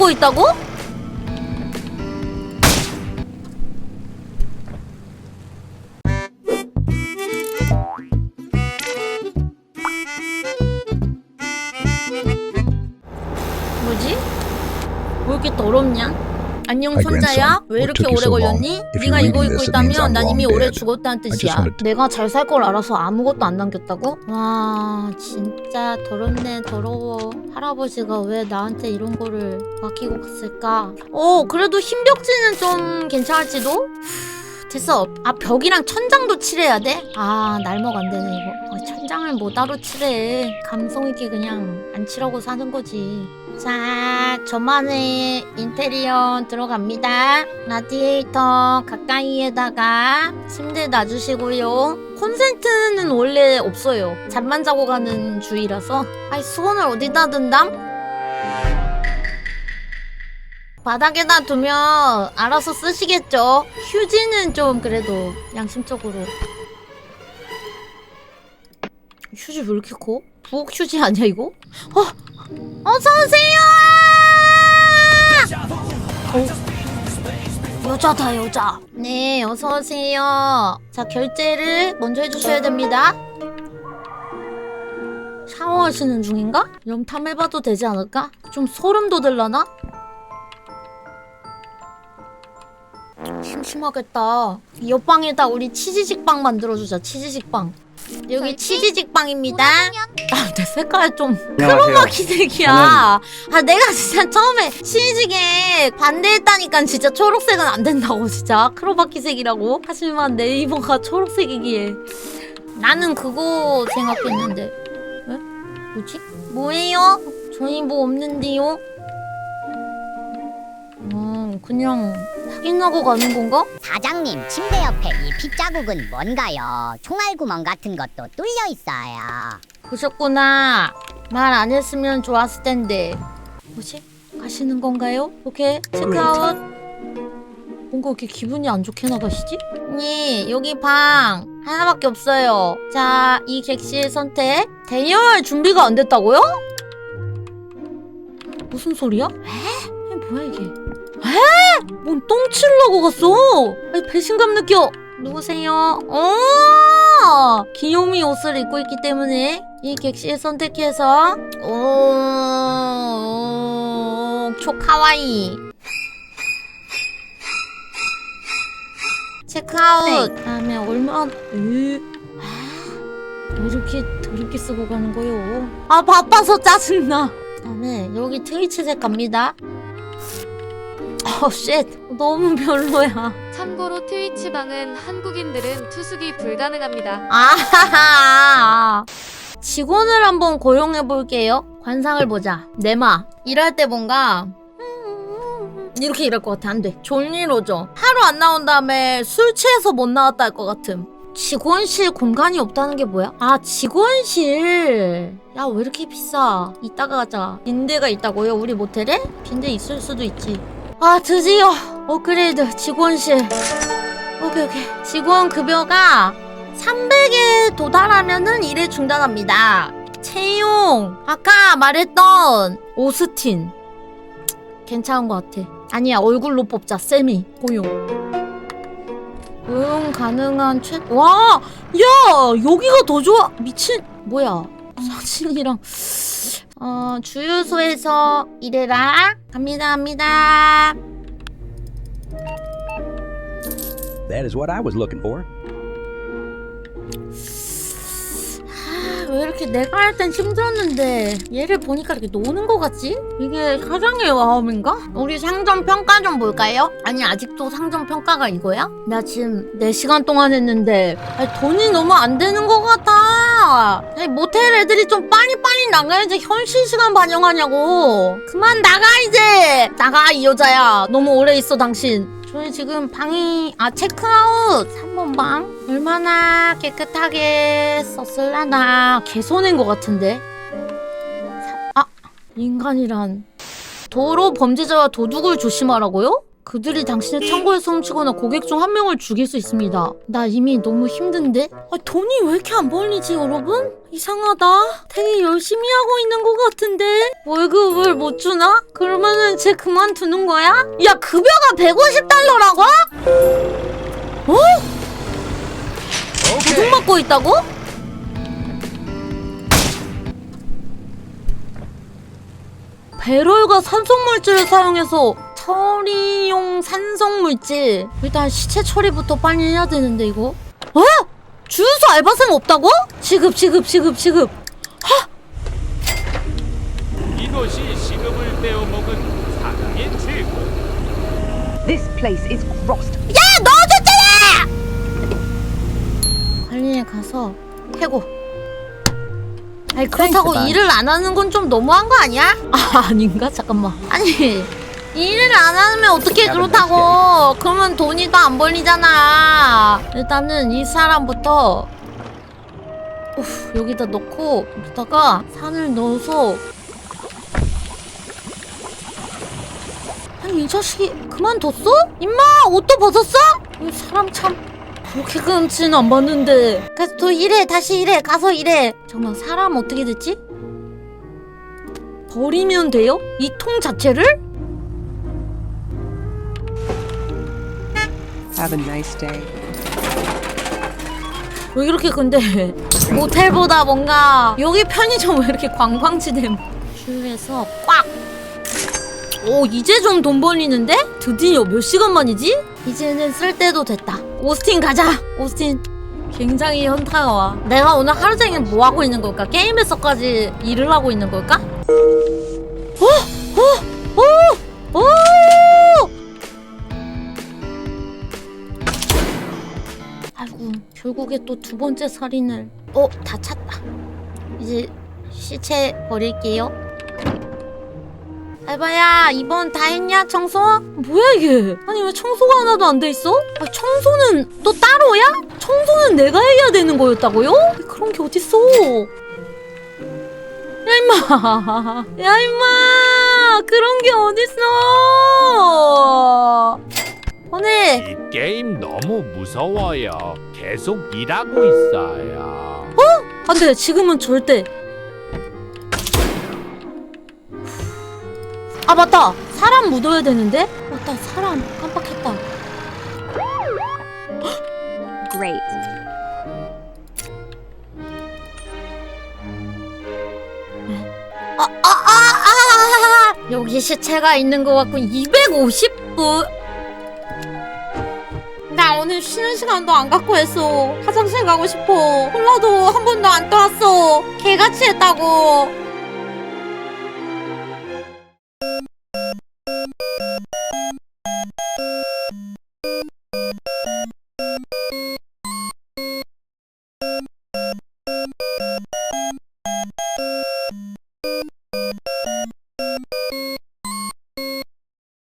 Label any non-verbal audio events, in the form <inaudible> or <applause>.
입고 있다고? 뭐지? 왜 이렇게 더럽냐? 안녕 손자야? 왜 이렇게 오래? 걸렸니? 네가 이거 입고 있다면 난 이미 오래. 죽었다는 뜻이야. 내가 잘 살 걸 알아서 아무것도 안 남겼다고? 와 진짜 더럽네 더러워. 할아버지가 왜 나한테 이런 거를 맡기고 갔을까? 어 그래도 흰벽지는 좀 괜찮을지도? 후, 됐어. 아 벽이랑 천장도 칠해야 돼? 아 날먹 안 되네 이거. 아, 천장을 뭐 따로 칠해. 감성 있게 그냥 안 칠하고 사는 거지. 자, 저만의 인테리어 들어갑니다. 라디에이터 가까이에다가 침대 놔주시고요. 콘센트는 원래 없어요. 잠만 자고 가는 주의라서. 아이, 수건을 어디다 둔담? 바닥에다 두면 알아서 쓰시겠죠. 휴지는 좀 그래도 양심적으로. 휴지 왜 이렇게 커? 부엌 휴지 아니야 이거? 어, 어서 오세요. 여자다 여자. 네, 어서 오세요. 자 결제를 먼저 해주셔야 됩니다. 샤워하시는 중인가? 염탐해봐도 되지 않을까? 좀 소름 돋을라나? 심심하겠다. 이 옆방에다 우리 치즈식빵 만들어주자. 치즈식빵. 여기 치즈식빵입니다. 아, 내 색깔 좀 크로마키 색이야. 아, 내가 진짜 처음에 치즈 게 반대했다니까 진짜 초록색은 안 된다고 진짜 크로마키색이라고. 하지만 네이버가 초록색이기에 나는 그거 생각했는데. 에? 뭐지? 뭐예요? 저희 뭐 없는데요? 음, 그냥 확인하고 가는 건가? 사장님 침대 옆에 이 핏자국은 뭔가요? 총알구멍 같은 것도 뚫려 있어요. 보셨구나. 말 안 했으면 좋았을 텐데. 뭐지? 가시는 건가요? 오케이. 체크아웃. 뭔가 이렇게 기분이 안 좋게 나가시지? 네, 여기 방 하나밖에 없어요. 자, 이 객실 선택. 대여할 준비가 안 됐다고요? 무슨 소리야? 에? 이게 뭐야 이게? 에? 뭔똥 치려고 갔어? 아니, 배신감 느껴. 누구세요? 어! 귀요미 옷을 입고 있기 때문에 이 객실 선택해서 오, 초카와이 체크아웃 다음에 얼마 으, 아, 왜 이렇게 더럽게 쓰고 가는 거요? 아 바빠서 짜증나 다음에 여기 트위치색 갑니다 어 쉣 너무 별로야 참고로 트위치 방은 한국인들은 투숙이 불가능합니다. 아하하. 직원을 한번 고용해 볼게요. 관상을 보자. 내마. 일할 때 뭔가 이렇게 일할 것 같아. 안 돼. 졸리로죠. 하루 안 나온 다음에 술 취해서 못 나왔다 할 것 같음. 직원실 공간이 없다는 게 뭐야? 아 직원실 야 왜 이렇게 비싸 이따가 가자 빈대가 있다고요 우리 모텔에? 빈대 있을 수도 있지 아 드디어 업그레이드 직원실 오케이 오케이 직원 급여가 300에 도달하면은 일을 중단합니다. 채용 아까 말했던 오스틴 괜찮은 것 같아. 아니야 얼굴로 뽑자 세미 고용. 고용 가능한 최. 와, 야 여기가 더 좋아. 미친 뭐야 사진이랑 어 주유소에서 일해라. 갑니다 갑니다. That is what I was looking for. 아, 왜 이렇게 내가 할 땐 힘들었는데 얘를 보니까 이렇게 노는 것 같지? 이게 사장의 마음인가? 우리 상점 평가 좀 볼까요? 아니 아직도 상점 평가가 이거야? 나 지금 4시간 동안 했는데 아니, 돈이 너무 안 되는 것 같아 아니, 모텔 애들이 좀 빨리빨리 나가야지 현실 시간 반영하냐고 그만 나가 이제 나가 이 여자야 너무 오래 있어 당신 저희 지금 방이 아 체크아웃! 3번 방? 얼마나 깨끗하게 썼을라나 개손인 것 같은데? 사- 아 인간이란. 도로 범죄자와 도둑을 조심하라고요? 그들이 당신의 창고에서 훔치거나 고객 중 한 명을 죽일 수 있습니다. 나 이미 너무 힘든데? 아, 돈이 왜 이렇게 안 벌리지, 여러분? 이상하다. 되게 열심히 하고 있는 것 같은데? 월급을 못 주나? 그러면은 쟤 그만두는 거야? 야, 급여가 150달러라고? 어? 도둑 맞고 있다고? 배럴과 산성물질을 사용해서 처리용 산성물질 일단 시체 처리부터 빨리 해야 되는데 이거 어? 주유소 알바생 없다고? 지급 지급 지급 지급 이것이 식음을 떼어먹은 사랑의 최고 This place is grossed. 야 넣어줬잖아! 관리에 가서 해고 아니 그렇다고 일을 안 하는 건 좀 너무한 거 아니야? 아 아닌가? 잠깐만 아니 일을 안 하면 어떻게 그렇다고 그러면 돈이 더 안 벌리잖아 일단은 이 사람부터 우후, 여기다 넣고 여기다가 산을 넣어서 아니 이 자식이 그만뒀어? 임마 옷도 벗었어? 이 사람 참 그렇게 금치는 안 봤는데 그래서 또 일해 다시 일해 가서 일해 잠깐만 사람 어떻게 됐지? 버리면 돼요? 이 통 자체를? Have a nice day. 왜 이렇게 근데 모텔보다 뭔가 여기 편의점 왜 이렇게 관광지됨 주유해서 꽉! 오 이제 좀 돈 벌리는데? 드디어 몇 시간 만이지? 이제는 쓸 때도 됐다 오스틴 가자 오스틴 굉장히 현타가 와 내가 오늘 하루 종일 뭐 하고 있는 걸까? 게임에서까지 일을 하고 있는 걸까? 어? 어? 결국에 또 두 번째 살인을 어? 다 찼다 이제 시체 버릴게요 알바야 이번 다 했냐 청소? 뭐야 이게 아니 왜 청소가 하나도 안 돼 있어? 아, 청소는 또 따로야? 청소는 내가 해야 되는 거였다고요? 그런 게 어딨어 야 임마 <laughs> 야 임마 너무 무서워요. 계속 일하고 있어요. 안돼 지금은 절대. 아 맞다. 사람 묻어야 되는데? 맞다 사람. 깜빡했다. Great. 아, 아, 아, 아, 여기 시체가 있는 것 같고 250분 나 오늘 쉬는 시간도 안 갖고 했어. 화장실 가고 싶어. 콜라도 한 번도 안 떠왔어. 개같이 했다고